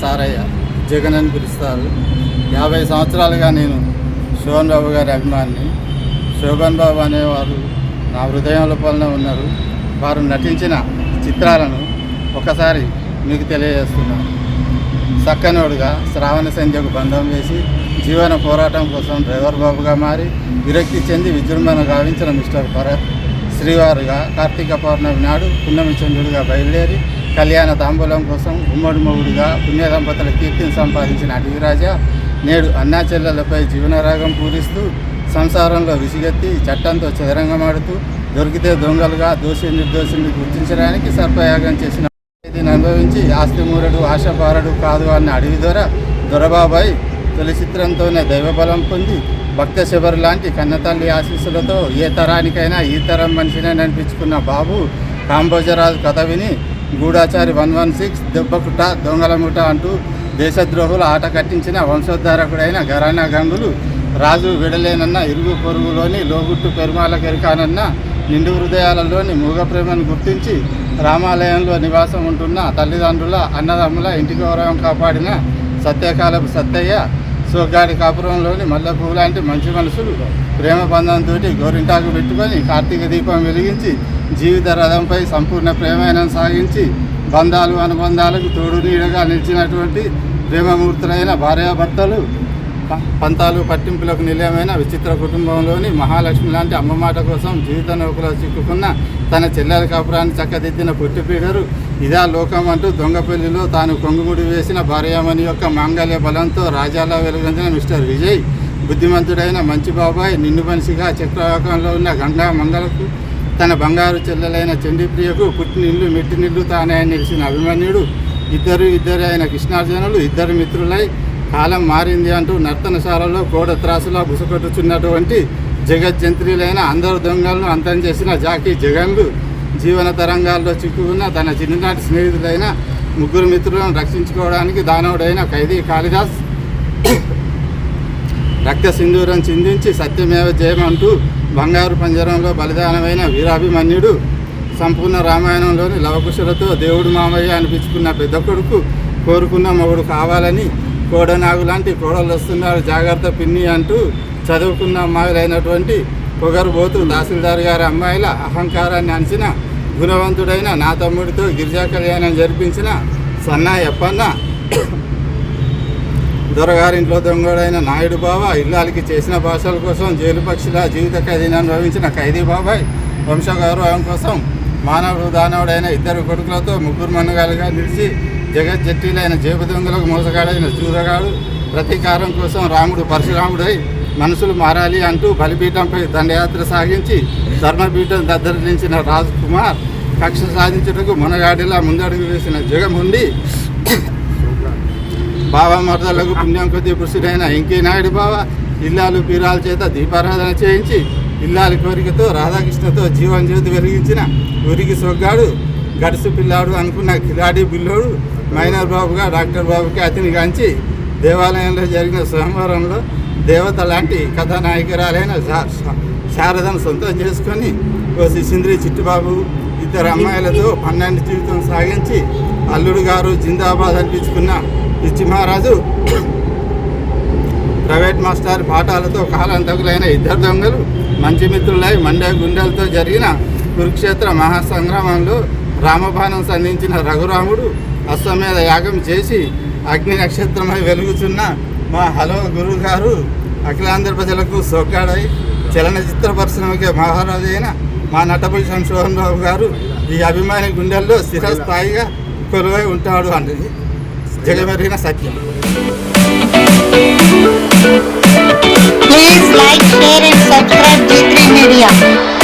సారయ్య. జగన్ అని పిలుస్తారు. యాభై సంవత్సరాలుగా నేను శోభన్ బాబు గారి అభిమాని శోభన్ బాబు అనేవారు నా హృదయం లోపలనే ఉన్నారు. వారు నటించిన చిత్రాలను ఒకసారి మీకు తెలియజేస్తున్నాను చక్కనోడుగా శ్రావణ సంధ్యకు బంధం వేసి జీవన పోరాటం కోసం డ్రైవర్ బాబుగా మారి విరక్తి చెంది విజృంభణ గావించిన మిస్టర్ భరత్ శ్రీవారుగా కార్తీక పౌర్ణమి నాడు పున్నమి చంద్రుడిగా బయలుదేరి కళ్యాణ తాంబూలం కోసం ఉమ్మడి మొగుడుగా పుణ్య దంపతుల కీర్తిని సంపాదించిన అడవిరాజా నేడు అన్నాచెల్లెలపై జీవనరాగం పూరిస్తూ సంసారంలో విసిగెత్తి చట్టంతో చదరంగమాడుతూ దొరికితే దొంగలుగా దోషి నిర్దోషిని గుర్తించడానికి సర్పయాగం చేసిన దీన్ని అనుభవించి ఆస్తిమూరుడు మూరడు కాదు అన్న అడవి దొర దొరబాబాయ్ తొలి చిత్రంతోనే దైవబలం పొంది భక్త శబరి లాంటి కన్నతల్లి ఆశీస్సులతో ఏ తరానికైనా ఈ తరం మనిషినే నడిపించుకున్న బాబు కాంబోజరాజు కథ విని గూఢాచారి వన్ వన్ సిక్స్ దెబ్బకుట దొంగలముట అంటూ దేశద్రోహుల ఆట కట్టించిన వంశోద్ధారకుడైన ఘరానా గంగులు రాజు విడలేనన్న ఇరుగు పొరుగులోని లోగుట్టు పెరుమాల కెరికానన్న నిండు హృదయాలలోని మూగ ప్రేమను గుర్తించి రామాలయంలో నివాసం ఉంటున్న తల్లిదండ్రుల అన్నదమ్ముల ఇంటి గౌరవం కాపాడిన సత్యకాలపు సత్తయ్య సోగ్గాడి కాపురంలోని మల్లెపూ లాంటి మంచి మనసులు ప్రేమ బంధంతో గోరింటాకు పెట్టుకొని కార్తీక దీపం వెలిగించి జీవిత రథంపై సంపూర్ణ ప్రేమైన సాగించి బంధాలు అనుబంధాలకు తోడు నీడగా నిలిచినటువంటి ప్రేమమూర్తులైన భార్యాభర్తలు పంతాలు పట్టింపులకు నిలయమైన విచిత్ర కుటుంబంలోని మహాలక్ష్మి లాంటి అమ్మ మాట కోసం జీవిత నౌకలో చిక్కుకున్న తన చెల్లెల కాపురాన్ని చక్కదిద్దిన పుట్టిపీడరు ఇదా లోకం అంటూ దొంగపల్లిలో తాను కొంగుముడి వేసిన భార్యామణి యొక్క మాంగళ్య బలంతో రాజాలా వెలుగొందిన మిస్టర్ విజయ్. బుద్ధిమంతుడైన మంచి బాబాయ్ నిన్ను మనిషిగా చక్రవాకంలో ఉన్న గంగా మంగళకు తన బంగారు చెల్లెలైన చండీప్రియకు పుట్టినిల్లు మెట్టినిల్లు తానే నిలిచిన అభిమన్యుడు. ఇద్దరు ఇద్దరు అయిన కృష్ణార్జునులు ఇద్దరు మిత్రులై కాలం మారింది అంటూ నర్తనశాలలో కోడ త్రాసులా బుసకొట్టుచున్నటువంటి జగజ్జంత్రులైన అందరు దొంగలను అంతం చేసిన జాకీ జగన్లు జీవన తరంగాల్లో చిక్కుకున్న తన చిన్ననాటి స్నేహితులైన ముగ్గురు మిత్రులను రక్షించుకోవడానికి దానవుడైన ఖైదీ కాళిదాస్ రక్త సింధూరం చిందించి సత్యమేవ జయమంటూ బంగారు పంజరంలో బలిదానమైన వీరాభిమన్యుడు సంపూర్ణ రామాయణంలోని లవకుశలతో దేవుడు మామయ్య అనిపించుకున్న పెద్ద కొడుకు కోరుకున్న మొగుడు కావాలని కోడనాగు లాంటి కోడలు వస్తున్నారు జాగ్రత్త పిన్ని అంటూ చదువుకున్న అమ్మాయిలైనటువంటి పొగరుబోతు తహసీల్దార్ గారి అమ్మాయిల అహంకారాన్ని అంచిన గుణవంతుడైన నా తమ్ముడితో గిరిజా కళ్యాణం జరిపించిన సన్నా ఎప్పన్న దొరగారింట్లో దొంగడైన నాయుడు బావ ఇల్లాలకి చేసిన భాషల కోసం జైలు పక్షిలా జీవిత ఖైదీని అనుభవించిన ఖైదీ బాబాయ్ వంశగౌరవం కోసం మానవుడు దానవుడైన ఇద్దరు కొడుకులతో ముగ్గురు మన్నగాలుగా నిలిచి జగజ్జట్టీలైన జేబు దొంగలకు మోసగాడైన చూరగాడు ప్రతీకారం కోసం రాముడు పరశురాముడై మనసులు మారాలి అంటూ బలిపీఠంపై దండయాత్ర సాగించి ధర్మపీఠం దద్దరించిన రాజ్ కుమార్ కక్ష సాధించుటకు మునగాడిలా ముందడుగు వేసిన జగముండి బావ మరదలకు పుణ్యం కొద్ది పురుషుడైన ఇంకే నాయుడు బావ ఇల్లాలు పీరాల చేత దీపారాధన చేయించి ఇల్లాలి కోరికతో రాధాకృష్ణతో జీవన జ్యోతి వెలిగించిన ఊరికి సొగ్గాడు గడుసు పిల్లాడు అనుకున్న కిలాడి బిల్లోడు మైనర్ బాబుగా డాక్టర్ బాబుకి అతని గాంచి దేవాలయంలో జరిగిన సోమవారంలో దేవత లాంటి కథానాయకురాలైన శారదను సొంతం చేసుకొని ఓ శిశింద్రి చిట్టుబాబు ఇద్దరు అమ్మాయిలతో పన్నెండు జీవితం సాగించి అల్లుడు గారు జిందాబాద్ అనిపించుకున్న పిచ్చి మహారాజు ప్రైవేట్ మాస్టర్ పాఠాలతో కాలంతకులైన ఇద్దరు దొంగలు మంచి మిత్రులై మండే గుండెలతో జరిగిన కురుక్షేత్ర మహాసంగ్రామంలో రామబాణం సంధించిన రఘురాముడు అశ్వమేధ యాగం చేసి అగ్ని నక్షత్రమై వెలుగుతున్న మా హలో గురువు గారు అఖిలాంధ్ర ప్రజలకు సోకాడై చలనచిత్ర పరిశ్రమకి మహారాజు అయిన మా నటపల్లి సంశోభన్ బాబు గారు ఈ అభిమాని గుండెల్లో స్థిరస్థాయిగా కొలువై ఉంటాడు అన్నది జగమెరిగిన సత్యం Please like, share and subscribe G3 Media.